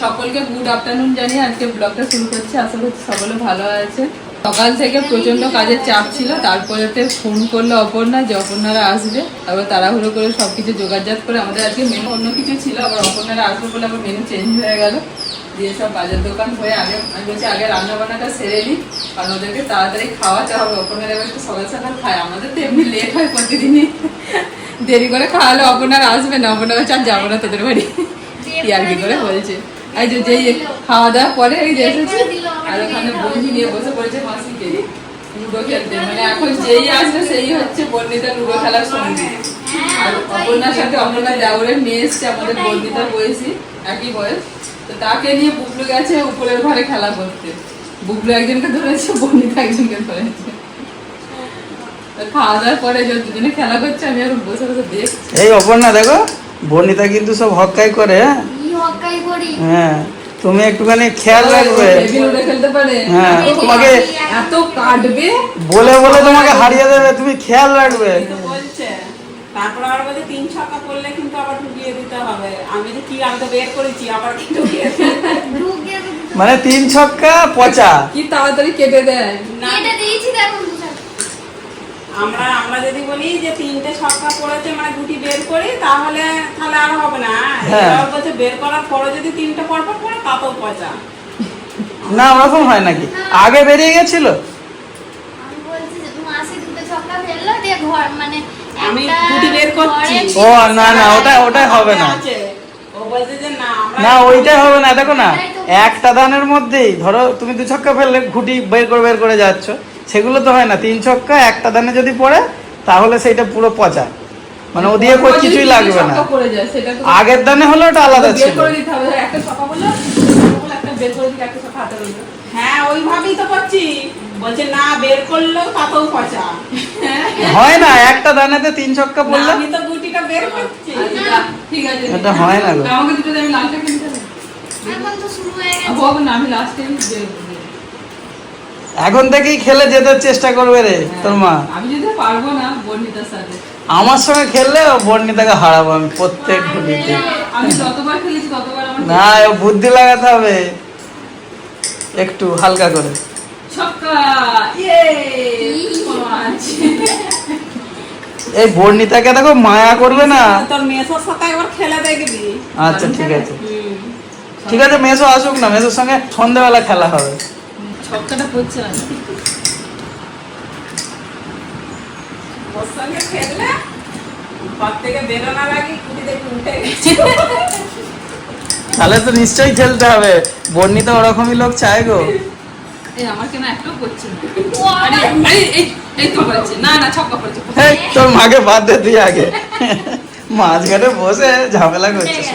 সকলকে good afternoon জানিয়ে আজকে ব্লগটা শুরু করছি। আশা করছি সকলে ভালো আছে। সকাল থেকে প্রচণ্ড কাজের চাপ ছিল তারপরে ফোন করল অপর্ণা যে অপর্ণারা আসবে। তারপর তাড়াহুড়ো করে সব সবকিছু যোগাযোগ করে আমাদের আজকে মেনু অন্য কিছু ছিল আবার অপর্ণারা আসবে বলে আবার মেনু চেঞ্জ হয়ে গেল। দিয়ে সব বাজার দোকান হয়ে আগে আমি বলছি আগে রান্না বান্নাটা সেরে নিই কারণ ওদেরকে তাড়াতাড়ি খাওয়াতে হবে। অপর্ণারা একটু সকাল সকাল খায়। আমাদের তো এমনি লেট হয় প্রতিদিনই। দেরি করে খাওয়ালে অপর্ণারা আসবে না। অপর্ণারা চাপ যাব না তোদের বাড়ি। কি আর কি করে বলছে। এই যে যেই খাওয়া দাওয়া পরে এই যে এসেছে। আর ওখানে বন্ধু নিয়ে বসে পড়েছে মাসিকে। লুডো খেলতে। মানে এখন যেই আসবে, সেই হচ্ছে বর্ণিতা লুডো খেলার সঙ্গী। আর অপর্ণার সাথে অপর্ণা দেওরের মেয়ে এসছে, আমাদের বর্ণিতার বয়সী, একই বয়স। তো তাকে নিয়ে বুবলু গেছে উপরের ঘরে খেলা করতে। বুবলু একজনকে ধরেছে বর্ণিতা একজনকে ধরেছে। খাওয়া দাওয়ার পরে যে দুজনে খেলা করছে, আমি আর বসে বসে দেখছি। এই অপর্ণা, দেখো, বর্ণিতা কিন্তু সব হকাই করে হ্যাঁ? করি। হ্যাঁ তুমি একটুখানি খেয়াল রাখবে। হ্যাঁ তোমাকে এত কাটবে? বলে বলে তোমাকে হারিয়ে দেবে তুমি খেয়াল রাখবে। তারপর আবার বলছে তিন ছক্কা করলে কিন্তু আবার ঢুকিয়ে দিতে হবে। আমি যে কি আমি তো বের করেছি আবার কি ঢুকিয়ে দিতে হবে? ঢুকে তো মানে তিন ছক্কা পচা। কি তাড়াতাড়ি কেটে দেয়? না কেটে দিয়েছি। আমরা আমরা যদি বলি যে তিনটে ছক্কা পড়েছে মানে দুটি বের করি তাহলে তাহলে আর হবে না। হ্যাঁ। এবার বলছে বের করার পরে যদি তিনটে পরপর পড়ে তাতেও পচা। না ওরকম হয় নাকি? আগে বেরিয়ে গেছিল? আমি বলছি যে মাসি দুটো ছক্কা ফেলল দিয়ে ঘর মানে বের করছি। ও না না ওটা ওটাই হবে না। ও বলছে যে না আমরা না ওইটাই হবে না। দেখো না একটা দানের মধ্যেই ধরো তুমি দু ছক্কা ফেললে ঘুটি বের করে বের করে যাচ্ছ। সেগুলো তো হয় না তিন ছক্কা একটা দানে যদি পড়ে তাহলে সেইটা পুরো পচা। মানে ও দিয়ে কই কিছুই লাগবে না। সেটা আগের দানে হলে ওটা আলাদা ছিল। করে দিতে হবে ধর একটা ছক্কা বলল একটা বের করে দিতে একটা ছক্কা হ্যাঁ ওইভাবেই তো করছি। বলছে না বের করলেও তাতেও পচা। হয় না একটা দানেতে তিন ছক্কা পড়লে আমি তো গুটিটা বের করছি। আচ্ছা, ঠিক আছে এটা হয় না গো। আমাকে দুটো দে, আমি লালটা কিনতে এখন তো শুরু হয়ে গেছে। বাবু না আমি লাস্টে এখন থেকেই খেলে যেতে চেষ্টা করবে রে তোর মা। আমি যদি পারব না বর্ণিতার সাথে আমার সঙ্গে খেললে ও বর্ণিতাকে হারাবো আমি প্রত্যেক ঘুটিতে আমি যতবার খেলেছি ততবার আমার না ও বুদ্ধি লাগাতে হবে। একটু হালকা করে। ছক্কা ইয়ে এই বর্ণিতাকে দেখো মায়া করবে না। তোর মেসোর সাথে একবার খেলে দেখবি। আচ্ছা ঠিক আছে। ঠিক আছে মেসো আসুক না মেসোর সঙ্গে সন্ধ্যেবেলা খেলা হবে। ছক্কাটা পড়ছে না। ওর সঙ্গে খেললে ঘর থেকে বেরোনোর আগে গুটি দেখে উঠে গেছে। তাহলে তো নিশ্চয়ই খেলতে হবে। বর্ণিতা ওরকমই লোক চায় গো। তোর মাকে বাদ দে তুই আগে। মাঝখানে বসে ঝামেলা করছিস।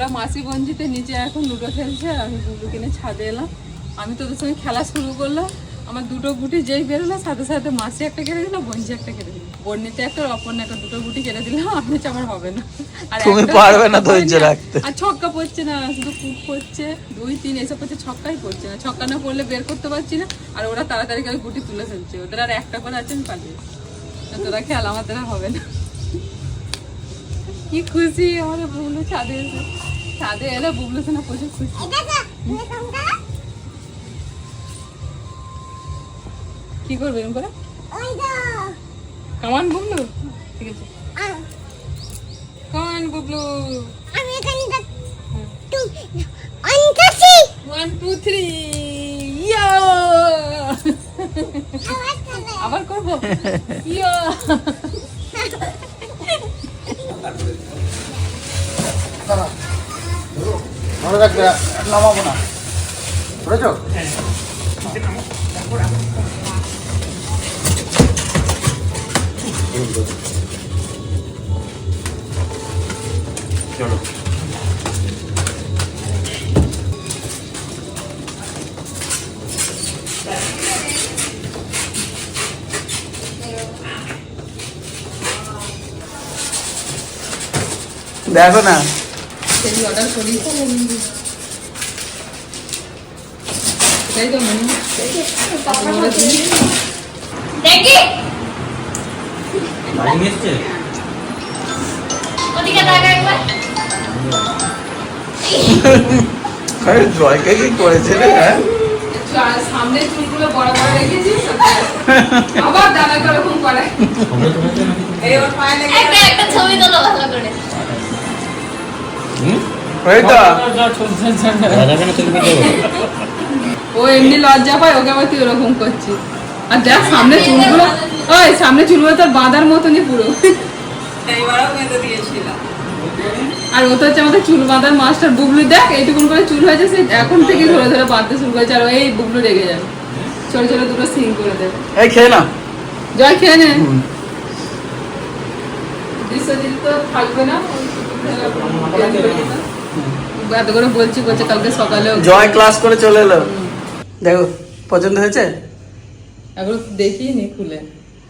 ওরা মাসি বঞ্জিতে নিচে এখন লুডো খেলছে আর আমি বুবু কিনে ছাদে এলাম। আমি তোদের সঙ্গে খেলা শুরু করলাম। আমার দুটো গুটি যেই বেরোলো সাথে সাথে মাসি একটা কেটে দিল বঞ্জি একটা কেটে দিল। বন্যিতে একটা অপর্ণা একটা দুটো গুটি কেটে দিলাম আপনি আমার হবে না। আর তুমি পারবে না ধৈর্য রাখতে। আর ছক্কা পড়ছে না শুধু কুট পড়ছে। দুই তিন এসব ছক্কাই পড়ছে না। ছক্কা না পড়লে বের করতে পারছি না। আর ওরা তাড়াতাড়ি করে গুটি তুলে ফেলছে। ওদের আর একটা করে আছে আমি পালিয়ে তো তোরা খেয়াল আমাদের হবে না। কি খুশি আমার বুবলু ছাদে এসে। ছাদে এলে বুবলু না প্রচুর খুশি। কি করবে এরকম করে? কামান বুবলু। ঠিক আছে। Come on Bublu. One two three. Yeah. আবার করব? ইয়া। মনে রাখবে নামাবো না। বুঝেছ চলো। দেখো না। সেই অর্ডার করি এটাই তো মনে হচ্ছে দেখি জয়কে কি করেছে রে হ্যাঁ? সামনে চুলগুলো বড় বড় রেখেছি আবার দাদা করে এই ওর পায়ে লেগে একটা একটা ছবি তোলো ভালো করে ও এমনি লজ্জা পায় ওকে আবার তুই ওরকম করছিস। আর দেখ সামনে চুলগুলো ওই সামনে চুলগুলো তোর বাঁধার মতনই পুরো। আর ও তো হচ্ছে আমাদের চুল বাঁধার মাস্টার বুবলু। দেখ এইটুকুন করে চুল হয়েছে সে এখন থেকে ধরে ধরে বাঁধতে শুরু করেছে আর এই বুবলু রেগে যাবে। ছোট ছোট দুটো সিং করে দেবে। এই খেয়ে না। জয় খেয়ে নে। বিশ্বজিৎ তো থাকবে না। এত করে বলছি বলছে কালকে সকালেও জয় ক্লাস করে চলে এলো। দেখো পছন্দ হয়েছে? এখন দেখিনি খুলে।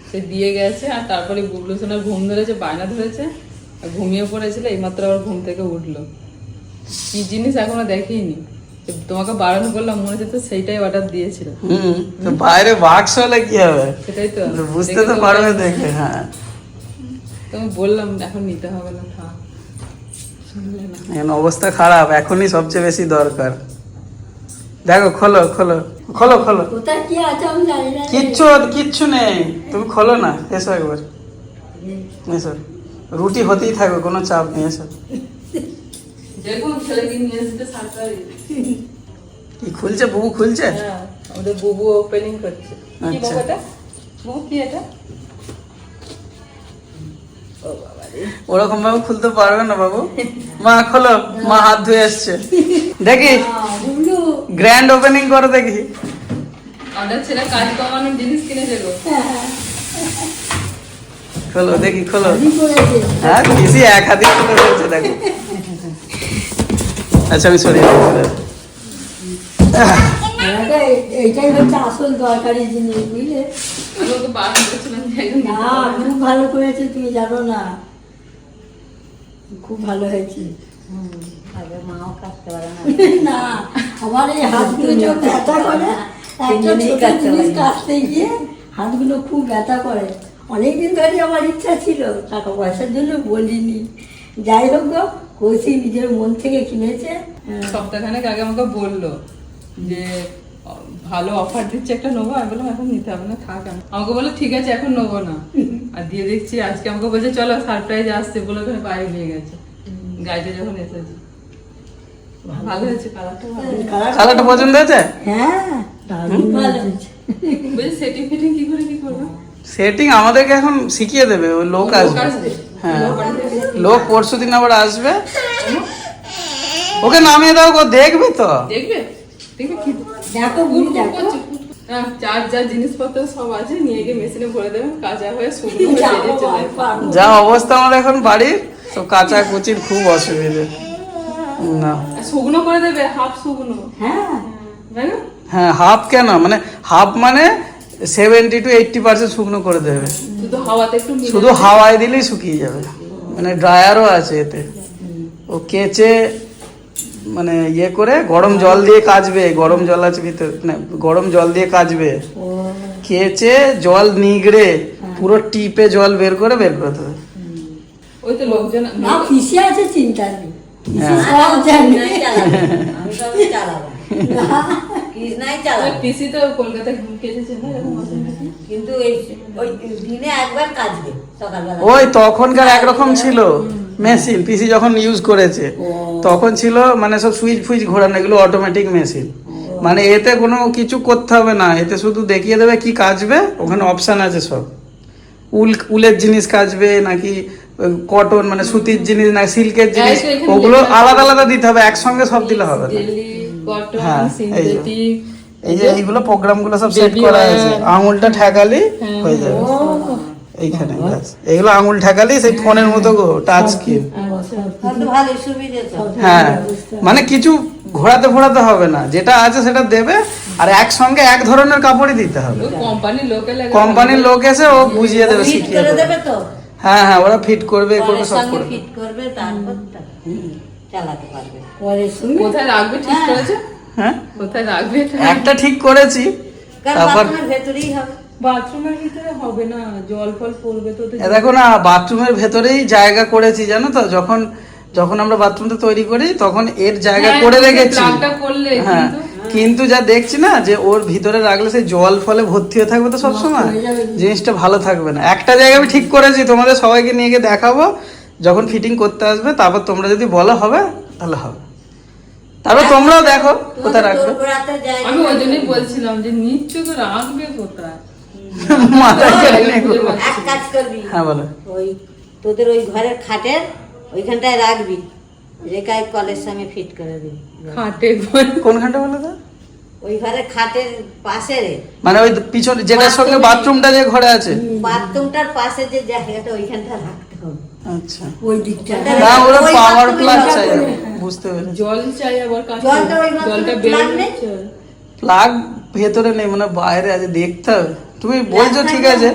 সে দিয়ে গেছে আর তারপরে বুবলু সোনার ঘুম ধরেছে বায়না ধরেছে আর ঘুমিয়ে পড়েছিল এইমাত্র আবার ঘুম থেকে উঠল। কি জিনিস এখনও দেখিনি। তো তোমাকে বারণ করলাম মনে হচ্ছে তো সেইটাই অর্ডার দিয়েছিল। তো বাইরে বাক্স হলে কি হবে? সেটাই তো। বুঝতে তো তো পারবে দেখে হ্যাঁ। তুমি বললাম এখন নিতে হবে না থাক। না এখন অবস্থা খারাপ এখনই সবচেয়ে বেশি দরকার। দেখো খোলো খোলো খোলো খোলো। কিচ্ছু কিচ্ছু নেই। তুমি খোলো না এসো একবার। এসো। রুটি হতেই থাকবে কোনো চাপ নেই এসো। কি খুলছে বুবু খুলছে? হ্যাঁ আমাদের বুবু ওপেনিং করছে। আচ্ছা। বুবু কি এটা? বাবা। ওরকম ভাবে খুলতে পারবে না বাবু। মা খোলো। মা হাত ধুয়ে এসছে। দেখি। গ্র্যান্ড ওপেনিং করে দেখি। আমাদের ছেলে কাজ কমানোর জিনিস কিনে দেবো খোলো দেখি খোলো। হ্যাঁ এক হাতে খুলে দেখো। আচ্ছা আমি দিচ্ছি এইটাই হচ্ছে আসল দরকারি জিনিস বুঝলে? ভালো করেছে তুমি জানো না। খুব ভালো হয়েছে। আগে মাও কাটতে পারে না। না আমার এই হাতগুলো যে ব্যথা করে একটা ছোট জিনিস কাটতে গিয়ে হাতগুলো খুব ব্যথা করে। অনেকদিন ধরে আমার ইচ্ছা ছিল টাকা পয়সার জন্য বলিনি। যাই হোক গো কৌশি নিজের মন থেকে কিনেছে। সপ্তাহখানেক আগে আমাকে বলল যে ভালো অফার দিচ্ছে একটা নেব। আমি বললাম এখন নিতে হবে না থাক আমি। আমাকে বলল ঠিক আছে এখন নেব না। আর দিয়ে দেখছি আজকে আমাকে বলছে চলো সারপ্রাইজ আসছে বলে ওখানে বাইরে নিয়ে গেছে। গাড়িতে যখন এসেছে। ভালো। হয়েছে কালারটা কালারটা পছন্দ হয়েছে? হ্যাঁ ভালো হয়েছে। বলছি সেটিং ফিটিং কি করে কি করব? সেটিং আমাদেরকে এখন শিখিয়ে দেবে ওই লোক আসবে। হ্যাঁ। লোক পরশু দিন আবার আসবে? ওকে নামিয়ে দাও গো দেখবে তো? দেখবে? দেখবে? কি দেখো বুড়ি দেখো। হ্যাঁ, যা হয়ে হয়ে অবস্থা আমার এখন বাড়ির তো কাঁচা কুচির খুব অসুবিধে। না। শুকনো করে দেবে হাফ শুকনো। হ্যাঁ। হ্যাঁ হাফ কেন? মানে হাফ মানে সেভেন্টি টু এইটটি পার্সেন্ট শুকনো করে দেবে। শুধু হাওয়াতে একটু শুধু হাওয়ায় দিলেই শুকিয়ে যাবে। মানে ড্রায়ারও আছে এতে। ও কেচে মানে ইয়ে করে গরম জল দিয়ে কাচবে গরম জল আছে ভিতর না গরম জল দিয়ে কাচবে। কেচে জল নিগড়ে পুরো টিপে জল বের করে বের করে দেবে। ওই তো লোকজন না আছে চিন্তা নেই। হ্যাঁ। সব জানে। আমি চালাবো। ওই তখনকার একরকম ছিল। মেশিন পিসি যখন ইউজ করেছে তখন ছিল মানে সব সুইচ ফুইচ ঘোরানো এগুলো অটোমেটিক মেশিন মানে এতে কোনো কিছু করতে হবে না এতে শুধু দেখিয়ে দেবে কি কাচবে ওখানে অপশান আছে সব। উল উলের জিনিস কাচবে নাকি কটন মানে সুতির জিনিস না সিল্কের জিনিস তো এখানে ওগুলো আলাদা আলাদা দিতে হবে একসঙ্গে সব দিলে হবে না। হ্যাঁ, এই যে। এইগুলো প্রোগ্রামগুলো সব সেট করা। আছে আঙুলটা ঠেকালি হ্যাঁ। হয়ে যাবে। এইখানে এগুলো আঙুল ঠেকালি সেই ফোনের মতো গো টাচ স্ক্রিন তাহলে তো ভালো সুবিধে তো। হ্যাঁ মানে কিছু ঘোরাতে ফোরাতে হবে না যেটা আছে সেটা দেবে আর একসঙ্গে এক ধরনের কাপড়ই দিতে হবে। কোম্পানির লোকে এসে ও বুঝিয়ে দেবে শিখিয়ে দেবে। হ্যাঁ হ্যাঁ ওরা ফিট করবে করবে সব করবে। ফিট করবে তারপর চালাতে পারবে। কোথায় রাখবে? ঠিক করেছে? হ্যাঁ। কোথায় রাখবে? একটা ঠিক করেছি তারপর ভেতরেই হবে। বাথরুমের ভিতরে হবে না জল ফল পড়বে তো দেখো না বাথরুমের ভেতরেই জায়গা করেছি জানো তো? যখন যখন আমরা বাথরুমটা তৈরি করি তখন এর জায়গা হ্যাঁ, করে রেখেছি। হ্যাঁ কিন্তু- যা দেখছি না যে ওর ভিতরে রাখলে সেই জল ফলে ভর্তি হয়ে থাকবে তো সবসময়। জিনিসটা ভালো থাকবে না। একটা জায়গা আমি ঠিক করেছি তোমাদের সবাইকে নিয়ে গিয়ে দেখাবো। যখন ফিটিং করতে আসবে তারপর তোমরা যদি বলো হবে তাহলে হবে। তারপর তোমরাও দেখো কোথায় রাখবে। আমি ওই জন্যই বলছিলাম যে নিচ্ছ তো রাখবে কোথায়? মাথায় এক কাজ করবি হ্যাঁ বলো। ওই তোদের ওই ঘরের খাটের ওইখানটায় রাখবি রেখায় কলের সঙ্গে ফিট করে দিবি। খাটে ঘর কোনখানটা বলো তো? ওই ঘরের খাটের পাশে রে। মানে ওই পিছনে যেটার সঙ্গে বাথরুমটা যে ঘরে আছে? বাথরুমটার পাশে যে জায়গাটা ওইখানটা রাখতে হবে। আচ্ছা। ওই দিকটা। না ওরা পাওয়ার প্লাগ জল চাই করে। বুঝতে পেরেছি। জল চাই আবার কাছে জলটা ওই জলটা plug প্লাগ ভেতরে নেই মানে বাইরে আছে দেখতে হবে। তুমি বলছো ঠিক আছে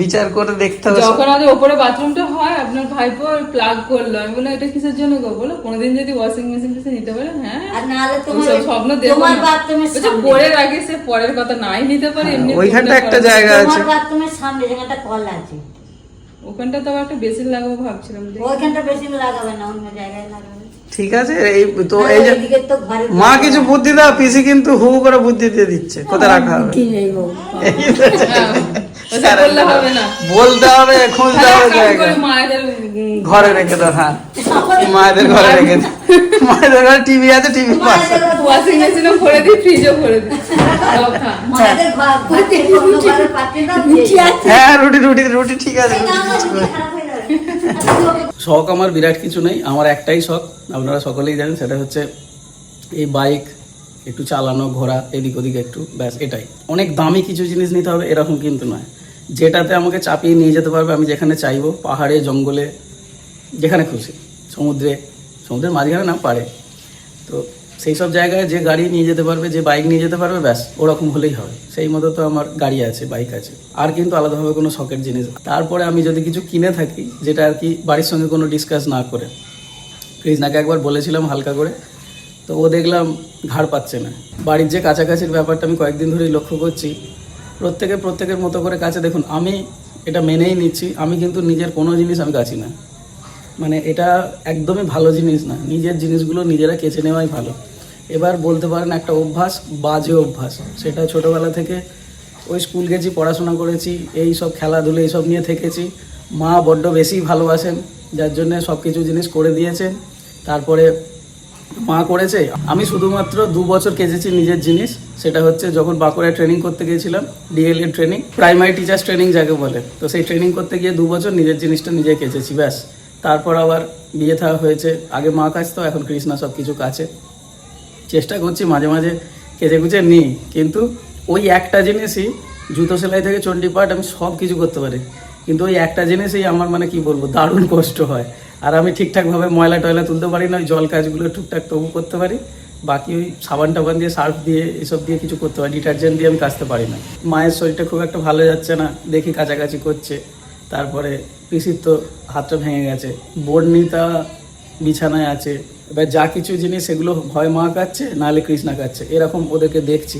বিচার করে দেখতে হবে যখন ওপরে বাথরুমটা হয় আপনার ভাইপো প্লাগ করল। আমি বললাম এটা কিসের জন্য গো? বলো কোনোদিন যদি ওয়াশিং মেশিন টেসে নিতে পারে? হ্যাঁ। আর নাহলে তোমার স্বপ্ন দেখো তোমার না। বাথরুমের পরে আগে সে পরের কথা নাই নিতে পারে এমনি হ্যাঁ, ওইখানটা একটা জায়গা আছে। তোমার বাথরুমের সামনে যেখানটা কল আছে। ওখানটা তো একটা বেসিন লাগাবো ভাবছিলাম। ওইখানটা বেশি লাগাবে না অন্য জায়গায় লাগাবে। ঠিক আছে? এই তো এই যে মা কিছু বুদ্ধি দাও পিসি কিন্তু হু করে বুদ্ধি দিয়ে দিচ্ছে কোথায় রাখা হবে? হ্যাঁ, বলতে হবে খুঁজতে উম, ঘরে রেখে দাও হ্যাঁ। মায়েদের ঘরে রেখে দাও। মায়েদের ঘরে টিভি আছে টিভি পাশে। ওয়াশিং মেশিনও দিই ফ্রিজও দিই। হ্যাঁ। রুটি রুটি রুটি ঠিক আছে শখ আমার বিরাট কিছু নেই, আমার একটাই শখ, আপনারা সকলেই জানেন, সেটা হচ্ছে এই বাইক, একটু চালানো, ঘোরা, এদিক ওদিক একটু, ব্যাস, এটাই। অনেক দামি কিছু জিনিস নিতে হবে, এরকম কিন্তু নয়। যেটাতে আমাকে চাপিয়ে নিয়ে যেতে পারবে, আমি যেখানে চাইব, পাহাড়ে, জঙ্গলে, যেখানে খুশি। সমুদ্রে, সমুদ্রের মাঝখানে না পারে তো সেই সব জায়গায় যে গাড়ি নিয়ে যেতে পারবে, যে বাইক নিয়ে যেতে পারবে, ব্যাস, ওরকম হলেই হবে। সেই মতো তো আমার গাড়ি আছে বাইক আছে। আর কিন্তু আলাদাভাবে কোনো শখের জিনিস তারপরে আমি যদি কিছু কিনে থাকি, যেটা আর কি বাড়ির সঙ্গে কোনো ডিসকাস না করে। কৃষ্ণাকে একবার বলেছিলাম হালকা করে? তো ও দেখলাম ঘাড় পাচ্ছে না। বাড়ির যে কাছাকাছির ব্যাপারটা আমি কয়েকদিন ধরেই লক্ষ্য করছি প্রত্যেকে প্রত্যেকের মতো করে কাছে। দেখুন, আমি এটা মেনেই নিচ্ছি, আমি কিন্তু নিজের কোনো জিনিস আমি কাছি না। মানে এটা একদমই ভালো জিনিস না। নিজের জিনিসগুলো নিজেরা কেচে নেওয়াই ভালো। এবার বলতে পারেন একটা অভ্যাস, বাজে অভ্যাস। সেটা ছোটোবেলা থেকে ওই স্কুল গেছি, পড়াশোনা করেছি, এই সব খেলাধুলো এইসব নিয়ে থেকেছি। মা বড্ড বেশি ভালোবাসেন, যার জন্য সব কিছু জিনিস করে দিয়েছেন। তারপরে মা করেছে। আমি শুধুমাত্র দু বছর কেজেছি নিজের জিনিস, সেটা হচ্ছে যখন বাঁকুড়ায় ট্রেনিং করতে গিয়েছিলাম DLA training primary teachers training যাকে বলে। তো সেই ট্রেনিং করতে গিয়ে দু বছর নিজের জিনিসটা নিজে কেচেছি, ব্যাস। তারপর আবার বিয়ে থাকা হয়েছে। আগে মা কাজ তো এখন কৃষ্ণা সব কিছু কাছে চেষ্টা করছি মাঝে মাঝে কেচে কুচে নিই, কিন্তু ওই একটা জিনিসই জুতো সেলাই থেকে চণ্ডীপাঠ আমি সব কিছু করতে পারি। কিন্তু ওই একটা জিনিসই আমার মানে কি বলব, দারুণ কষ্ট হয়। আর আমি ঠিকঠাকভাবে ময়লা টয়লা তুলতে পারি না, ওই জল কাজগুলো টুকটাক তবু করতে পারি। বাকি ওই সাবান টাবান দিয়ে, সার্ফ দিয়ে, এসব দিয়ে কিছু করতে পারি, ডিটারজেন্ট দিয়ে আমি কাচতে পারি না। মায়ের শরীরটা খুব একটা ভালো যাচ্ছে না, দেখি কাছাকাছি করছে। তারপরে পিসির তো হাতটা ভেঙে গেছে। বর্ণিতা বিছানায় আছে। এবার যা কিছু জিনিস সেগুলো হয় মা কাচ্ছে নাহলে কৃষ্ণা কাচ্ছে এরকম ওদেরকে দেখছি।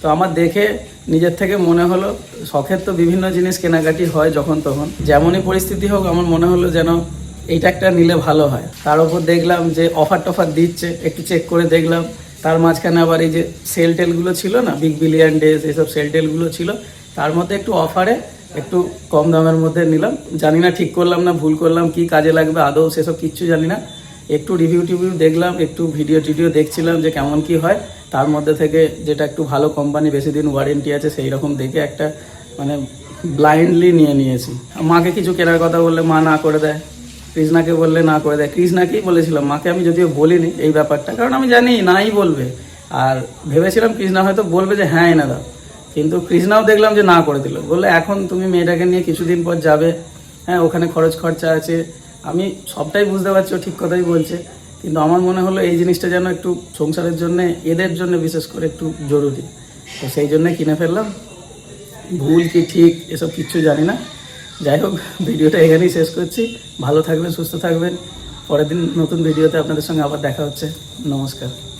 তো আমার দেখে নিজের থেকে মনে হলো, শখের তো বিভিন্ন জিনিস কেনাকাটি হয় যখন তখন। যেমনই পরিস্থিতি হোক, আমার মনে হলো যেন এইটা একটা নিলে ভালো হয়। তার উপর দেখলাম যে অফার টফার দিচ্ছে, একটু চেক করে দেখলাম। তার মাঝখানে আবার এই যে সেল টেলগুলো ছিল না বিগ বিলিয়ন ডেজ এইসব সেল টেলগুলো ছিল, তার মধ্যে একটু অফারে একটু কম দামের মধ্যে নিলাম। জানি না ঠিক করলাম না ভুল করলাম, কি কাজে লাগবে, আদৌ সেসব কিচ্ছু জানি না। একটু রিভিউ টিভিউ দেখলাম, একটু ভিডিও টিডিও দেখছিলাম যে কেমন কি হয়। তার মধ্যে থেকে যেটা একটু ভালো কোম্পানি বেশি দিন ওয়ারেন্টি আছে, সেই রকম দেখে একটা মানে ব্লাইন্ডলি নিয়ে নিয়েছি। মাকে কিছু কেনার কথা বললে মা না করে দেয়, কৃষ্ণাকে বললে না করে দেয়। কৃষ্ণাকেই বলেছিলাম, মাকে আমি যদিও বলিনি এই ব্যাপারটা, কারণ আমি জানি নাই বলবে। আর ভেবেছিলাম কৃষ্ণা হয়তো বলবে যে হ্যাঁ এনে দাও। কিন্তু কৃষ্ণাও দেখলাম যে না করে দিল। বলল, এখন তুমি মেয়েটাকে নিয়ে কিছুদিন পর যাবে হ্যাঁ ওখানে খরচ খরচা আছে আমি সবটাই বুঝতে পারছি, ও ঠিক কথাই বলছে। কিন্তু আমার মনে হলো এই জিনিসটা যেন একটু সংসারের জন্য, এদের জন্য বিশেষ করে একটু জরুরি। তো সেই জন্য কিনে ফেললাম। ভুল কি ঠিক, এসব কিচ্ছু জানি না। যাই হোক, ভিডিওটা এখানেই শেষ করছি। ভালো থাকবেন, সুস্থ থাকবেন। পরের দিন নতুন ভিডিওতে আপনাদের সঙ্গে আবার দেখা হচ্ছে। নমস্কার।